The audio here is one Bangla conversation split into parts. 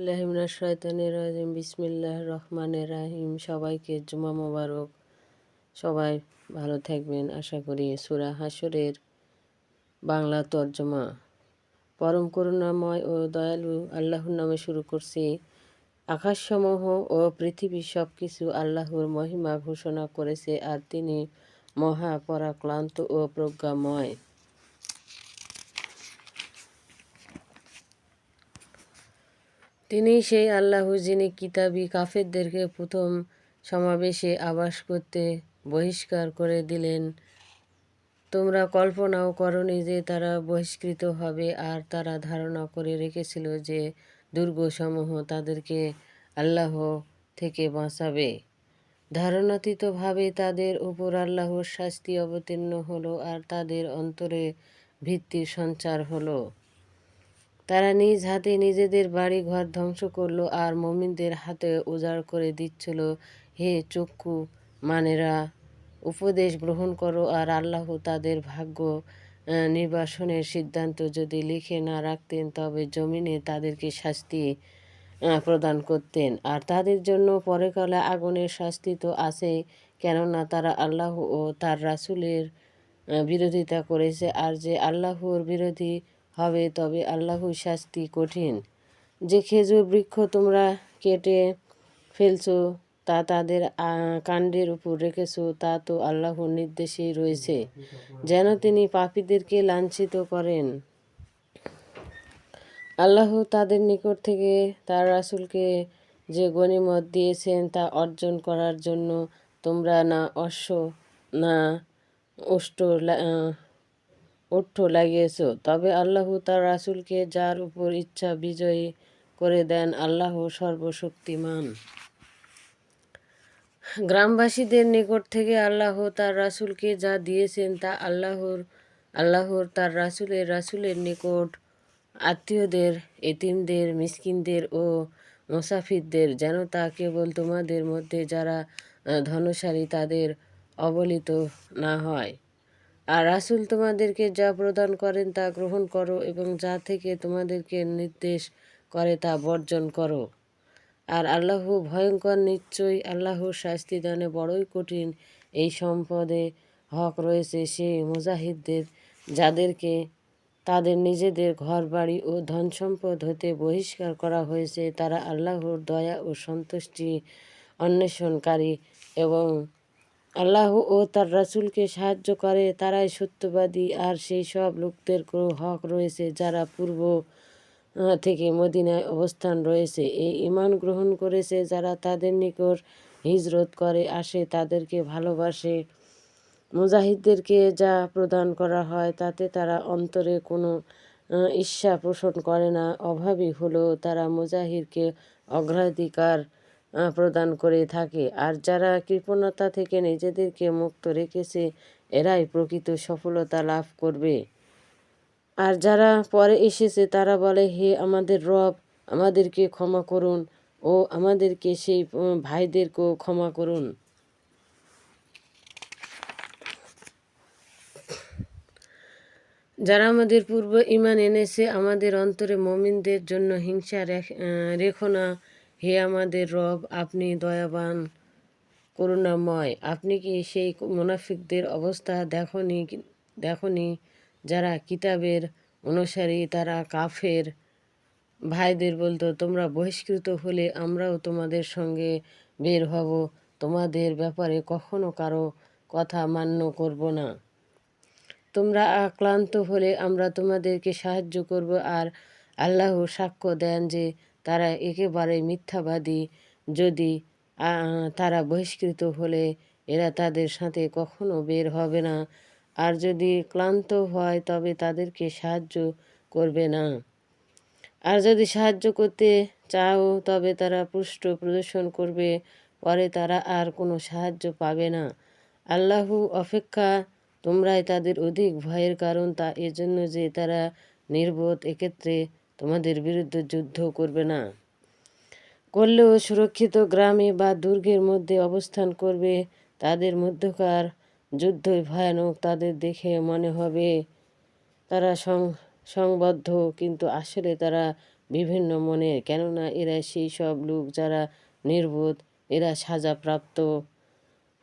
আল্লাহিমনা শয়তানের বিসমিল্লাহ রহমানের রাহিম। সবাইকে জুমা মোবারক। সবাই ভালো থাকবেন, আশা করি। সুরা হাসরের বাংলা তর্জমা। পরম করুণাময় ও দয়ালু আল্লাহর নামে শুরু করছি। আকাশসমূহ ও পৃথিবী সব কিছু আল্লাহর মহিমা ঘোষণা করেছে আর তিনি মহা পরাক্লান্ত ও প্রজ্ঞাময়। তিনি সেই আল্লাহ যিনি কিতাবি কাফেরদেরকে প্রথম সমাবেশে আবাস করতে বহিষ্কার করে দিলেন। তোমরা কল্পনাও করনি যে তারা বহিষ্কৃত হবে আর তারা ধারণা করে রেখেছিল যে দুর্গসমূহ তাদেরকে আল্লাহ থেকে বাঁচাবে। ধারণাতীতভাবে তাদের উপর আল্লাহর শাস্তি অবতীর্ণ হলো আর তাদের অন্তরে ভিত্তির সঞ্চার হলো। তারা নিজ হাতে নিজেদের বাড়ি ঘর ধ্বংস করল আর মমিনদের হাতে উজাড় করে দিচ্ছিল। হে চক্ষু মানেরা, উপদেশ গ্রহণ করো আর আল্লাহ তাদের ভাগ্য নির্বাসনের সিদ্ধান্ত যদি লিখে না রাখতেন তবে জমিনে তাদেরকে শাস্তি প্রদান করতেন। আর তাদের জন্য পরেকালে আগুনের শাস্তি তো আছে কেননা তারা আল্লাহ ও তার রাসুলের বিরোধিতা করেছে। আর যে আল্লাহর বিরোধী হবে, তবে আল্লাহর শাস্তি কঠিন। যে খেজুর বৃক্ষ তোমরা কেটে ফেলছো, তা তাদের কাণ্ডের উপর রেখেছো, তা তো আল্লাহর নির্দেশেই রয়েছে, যেন তিনি পাপীদেরকে লাঞ্ছিত করেন। আল্লাহ তাদের নিকট থেকে তার রাসুলকে যে গণিমত দিয়েছেন, তা অর্জন করার জন্য তোমরা না অশ্ব, না অষ্ট ওঠ্য লাগিয়েছ। তবে আল্লাহ তার রাসুলকে যার উপর ইচ্ছা বিজয়ী করে দেন, আল্লাহ সর্বশক্তিমান। গ্রামবাসীদের নিকট থেকে আল্লাহ তার রাসুলকে যা দিয়েছেন তা আল্লাহর আল্লাহর তার রাসুলের রাসুলের নিকট আত্মীয়দের, এতিমদের, মিসকিনদের ও মুসাফিরদের, যেন তা কেবল তোমাদের মধ্যে যারা ধনশালী তাদের অবলিত না হয়। আর রাসুল তোমাদেরকে যা প্রদান করেন তা গ্রহণ করো এবং যা থেকে তোমাদেরকে নির্দেশ করে তা বর্জন করো। আর আল্লাহ ভয়ঙ্কর নিশ্চয়ই আল্লাহর শাস্তি দানে বড়ই কঠিন। এই সম্পদে হক রয়েছে সে মুজাহিদদের, যাদেরকে তাদের নিজেদের ঘর বাড়ি ও ধন সম্পদ হতে বহিষ্কার করা হয়েছে। তারা আল্লাহর দয়া ও সন্তুষ্টি অন্বেষণকারী এবং আল্লাহ ও তার রাসুলকে সাহায্য করে, তারাই সত্যবাদী। আর সেই সব লোকদের হক রয়েছে যারা পূর্ব থেকে মদিনায় অবস্থান রয়েছে। এই ইমান গ্রহণ করেছে যারা তাদের নিকট হিজরত করে আসে তাদেরকে ভালোবাসে। মুজাহিদদেরকে যা প্রদান করা হয়, তাতে তারা অন্তরে কোনো ঈর্ষা পোষণ করে না। অভাবই হলেও তারা মুজাহিদকে অগ্রাধিকার প্রদান করে থাকে। আর যারা কৃপণতা থেকে নিজেদেরকে মুক্ত রেখেছে, এরাই প্রকৃত সফলতা লাভ করবে। আর যারা পরে এসেছে, তারা বলে, হে আমাদের রব, আমাদেরকে ক্ষমা করুন ও আমাদেরকে সেই ভাইদেরকেও ক্ষমা করুন। যারা আমাদের পূর্ব ইমান এনেছে, আমাদের অন্তরে মমিনদের জন্য হিংসা রেখো না। হে আমাদের রব, আপনি দয়াবান, করুণাময়। আপনি কি সেই মুনাফিকদের অবস্থা দেখনি দেখনি যারা কিতাবের অনুসারী, তারা কাফের ভাইদের বলতো, তোমরা বহিষ্কৃত হলে আমরাও তোমাদের সঙ্গে বের হব। তোমাদের ব্যাপারে কখনো কারও কথা মান্য করব না। তোমরা আক্লান্ত হলে আমরা তোমাদেরকে সাহায্য করব। আর আল্লাহ সাক্ষ্য দেন যে তারা একেবারে মিথ্যাবাদী। যদি তারা বহিষ্কৃত হলে এরা তাদের সাথে কখনো বের হবে না। আর যদি ক্লান্ত হয়, তবে তাদেরকে সাহায্য করবে না। আর যদি সাহায্য করতে চাও, তবে তারা পুষ্ট প্রদর্শন করবে, পরে তারা আর কোনো সাহায্য পাবে না। আল্লাহু অপেক্ষা তোমরাই তাদের অধিক ভয়ের কারণ, তা এজন্য যে তারা নির্বোধ, এক্ষেত্রে তোমাদের বিরুদ্ধে যুদ্ধ করবে না। করলেও সুরক্ষিত গ্রামে বা দুর্গের মধ্যে অবস্থান করবে, তাদের মধ্যকার যুদ্ধই ভয়ানক, তাদের দেখে মনে হবে তারা সংবদ্ধ, কিন্তু আসলে তারা বিভিন্ন মনের কেননা এরা সেই সব লোক যারা নির্বোধ, এরা সাজাপ্রাপ্ত।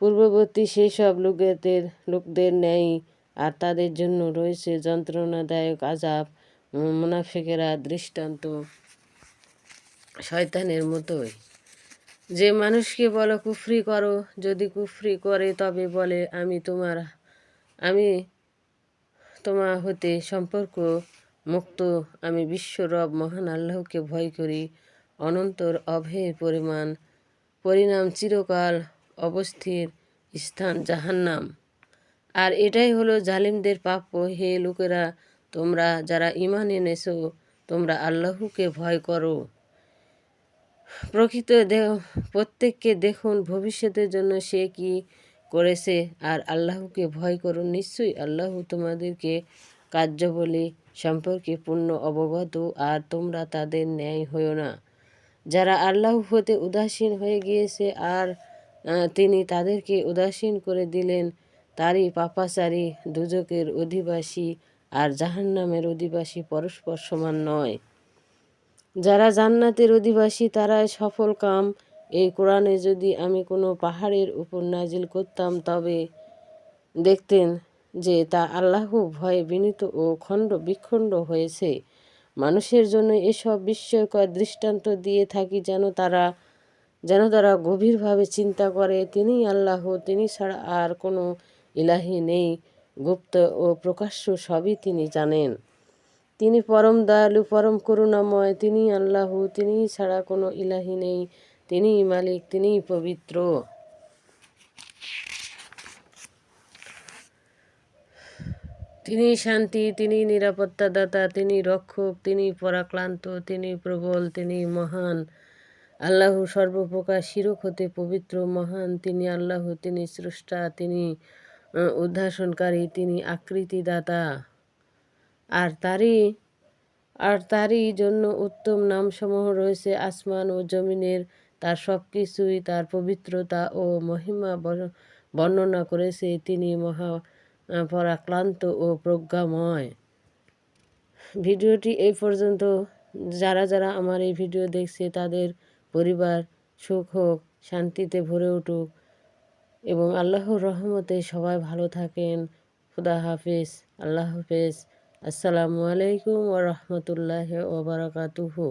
পূর্ববর্তী সেই সব লোকেদের, লোকদের ন্যায় আর তাদের জন্য রয়েছে যন্ত্রণাদায়ক আজাব মুনাফিকেরা দৃষ্টান্ত শয়তানের মতোই। যে মানুষকে বলো, কুফরি করো, যদি কুফরি করে, তবে বলে, আমি তোমার আমি তোমার হতে সম্পর্ক মুক্ত, আমি বিশ্বরব মহান আল্লাহকে ভয় করি, অনন্তর অভয়ের পরিমাণ, পরিণাম চিরকাল অবস্থির স্থান জাহান্নাম। আর এটাই হলো জালিমদের প্রাপ্য। হে লোকেরা তোমরা যারা ইমান এনেছো, তোমরা আল্লাহকে ভয় করো। প্রকৃত প্রত্যেককে দেখুন, ভবিষ্যতের জন্য সে কি করেছে আর আল্লাহকে ভয় করুন নিশ্চয়ই আল্লাহ তোমাদেরকে কার্যবলী সম্পর্কে পূর্ণ অবগত, আর তোমরা তাদের ন্যায় হইও না। যারা আল্লাহ হতে উদাসীন হয়ে গিয়েছে, আর তিনি তাদেরকে উদাসীন করে দিলেন, তারই পাপাচারী দুজকের অধিবাসী আর জাহান্নামের অধিবাসী পরস্পর সমান নয়। যারা জান্নাতের অধিবাসী, তারাই সফল কাম। এই কোরআনে যদি আমি কোনো পাহাড়ের উপর নাজিল করতাম, তবে দেখতেন যে তা আল্লাহ ভয়ে বিনীত ও খণ্ড বিখণ্ড হয়েছে। মানুষের জন্য এসব বিস্ময়কর দৃষ্টান্ত দিয়ে থাকি যেন তারা যেন তারা গভীরভাবে চিন্তা করে তিনি আল্লাহ তিনি ছাড়া আর কোনো ইলাহি নেই। গুপ্ত ও প্রকাশ্য সবই তিনি জানেন। তিনি পরম দয়ালু, পরম করুণাময়, তিনি আল্লাহ, তিনি ছাড়া কোনো ইলাহি নেই, তিনি মালিক, তিনি পবিত্র। তিনি শান্তি, তিনি নিরাপত্তাদাতা, তিনি রক্ষক, তিনি পরাক্লান্ত তিনি প্রবল, তিনি মহান। আল্লাহ সর্বপ্রকার শিরক হতে পবিত্র, মহান। তিনি আল্লাহ, তিনি স্রষ্টা, তিনি উদ্ধাসনকারী তিনি আকৃতিদাতা। আর তারই আর তারই জন্য উত্তম নামসমূহ রয়েছে আসমান ও জমিনের। তার সব কিছুই তার পবিত্রতা ও মহিমা বর্ণনা করেছে তিনি মহা পরাক্লান্ত ও প্রজ্ঞাময়। ভিডিওটি এই পর্যন্ত। যারা যারা আমার এই ভিডিও দেখছে, তাদের পরিবার সুখ হোক, শান্তিতে ভরে উঠুক। এবং আল্লাহর রহমতে সবাই ভালো থাকেন। খুদা হাফিজ। আল্লাহ হাফিজ। আসসালামু আলাইকুম ও রহমতুল্লাহ ওবরাকাতুহু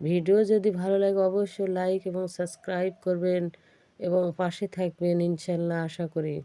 ভিডিও যদি ভালো লাগে অবশ্যই লাইক এবং সাবস্ক্রাইব করবেন এবং পাশে থাকবেন ইনশাল্লাহ আশা করি।